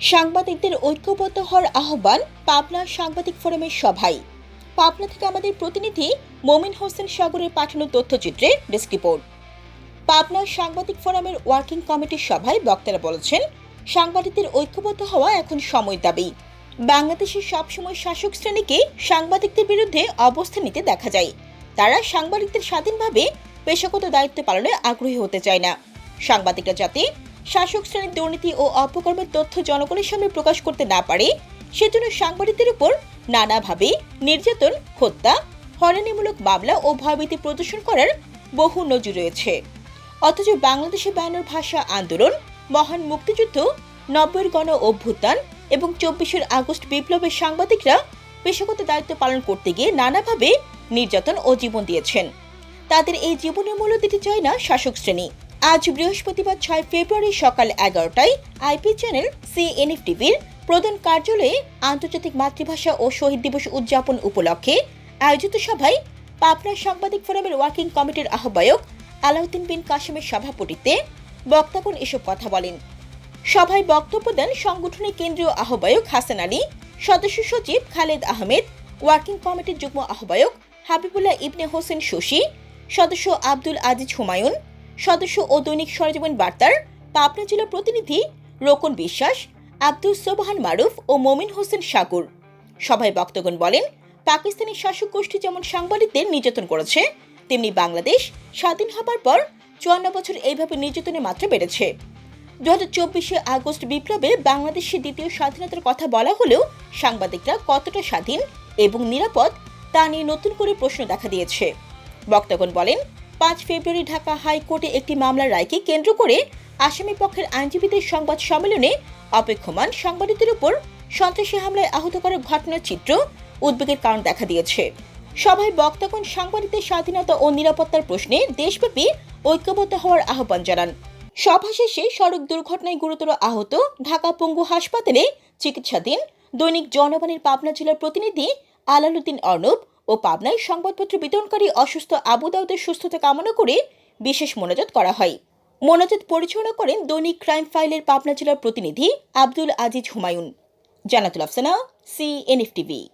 সাংবাদিকদের ঐক্যবদ্ধ হওয়ার আহ্বান পাবনা সাংবাদিক ফোরামের সভায়। পাবনা থেকে আমাদের প্রতিনিধি মমিন হোসেন সাগরের পাঠানো তথ্যচিত্রে ডেস্ক রিপোর্ট। পাবনা সাংবাদিক ফোরামের ওয়ার্কিং কমিটির সভায় বক্তারা বলেছেন, সাংবাদিকদের ঐক্যবদ্ধ হওয়া এখন সময় দাবি। বাংলাদেশের সবসময় শাসক শ্রেণীকে সাংবাদিকদের বিরুদ্ধে অবস্থান নিতে দেখা যায়। তারা সাংবাদিকদের স্বাধীনভাবে পেশাগত দায়িত্ব পালনে আগ্রহী হতে চায় না। সাংবাদিকরা যাতে শাসক শ্রেণির দুর্নীতি ও অপকর্মের তথ্য জনগণের সামনে প্রকাশ করতে না পারে, সেজন্য সাংবাদিকদের উপর নানাভাবে নির্যাতন, হত্যা, হয়রানিমূলক মামলা ও ভয়ভীতি প্রদর্শন করার বহু নজির রয়েছে। অথচ বাংলাদেশে বায়ানোর ভাষা আন্দোলন, মহান মুক্তিযুদ্ধ, নব্বইয়ের গণ অভ্যুত্থান এবং চব্বিশের আগস্ট বিপ্লবের সাংবাদিকরা পেশাগত দায়িত্ব পালন করতে গিয়ে নানাভাবে নির্যাতন ও জীবন দিয়েছেন। তাদের এই জীবনের মূল্য দিতে চায় না শাসক শ্রেণি। আজ বৃহস্পতিবার ছয় ফেব্রুয়ারি সকাল এগারোটায় আইপি চ্যানেল সিএনএফ টিভির প্রধান কার্যালয়ে আন্তর্জাতিক মাতৃভাষা ও শহীদ দিবস উদযাপন উপলক্ষে আয়োজিত সভায় পাবনা সাংবাদিক ফোরামের ওয়ার্কিং কমিটির আহ্বায়ক আলাউদ্দিন বিন কাশিমের সভাপতিত্বে বক্তাগণ এসব কথা বলেন। সভায় বক্তব্য দেন সংগঠনের কেন্দ্রীয় আহ্বায়ক হাসান আলী, সদস্য সচিব খালেদ আহমেদ, ওয়ার্কিং কমিটির যুগ্ম আহ্বায়ক হাবিবুল্লাহ ইবনে হোসেন শশী, সদস্য আব্দুল আজিজ হুমায়ুন সদস্য ও দৈনিক সরজীবন বার্তার পাবনা জেলা প্রতিনিধি রোকন বিশ্বাস, আব্দুল সোবহান মারুফ ও মমিন হোসেন সাগর। সভায় বক্তগণ বলেন, পাকিস্তানি শাসক গোষ্ঠী যেমন সাংবাদিকদের নির্যাতন করেছে, তেমনি বাংলাদেশ স্বাধীন হবার পর চুয়ান্ন বছর এইভাবে নির্যাতনের মাত্রা বেড়েছে। দু হাজার চব্বিশে আগস্ট বিপ্লবে বাংলাদেশের দ্বিতীয় স্বাধীনতার কথা বলা হলেও সাংবাদিকরা কতটা স্বাধীন এবং নিরাপদ তা নিয়ে নতুন করে প্রশ্ন দেখা দিয়েছে। বক্তাগণ বলেন পাঁচ ফেব্রুয়ারি ঢাকা হাইকোর্টে একটি মামলার রায়কে কেন্দ্র করে আসামি পক্ষের আইনজীবীদের সংবাদ সম্মেলনে অপেক্ষমান সাংবাদিকদের উপর সন্ত্রাসী হামলায় আহত করার ঘটনার চিত্র উদ্বেগের কারণ দেখা দিয়েছে। সভায় বক্তাগণ সাংবাদিকদের স্বাধীনতা ও নিরাপত্তার প্রশ্নে দেশব্যাপী ঐক্যবদ্ধ হওয়ার আহ্বান জানান। সভা শেষে সড়ক দুর্ঘটনায় গুরুতর আহত ঢাকা পঙ্গু হাসপাতালে চিকিৎসাধীন দৈনিক জনবাণীর পাবনা জেলার প্রতিনিধি আলালুদ্দিন অর্ণব ও পাবনায় সংবাদপত্র বিতরণকারী অসুস্থ আবু দাউদের সুস্থতা কামনা করে বিশেষ মোনাজাত করা হয়। মোনাজাত পরিচালনা করেন দৈনিক ক্রাইম ফাইলের পাবনা জেলার প্রতিনিধি Abdul Aziz Humayun. Jannatul Afsana, CNF TV.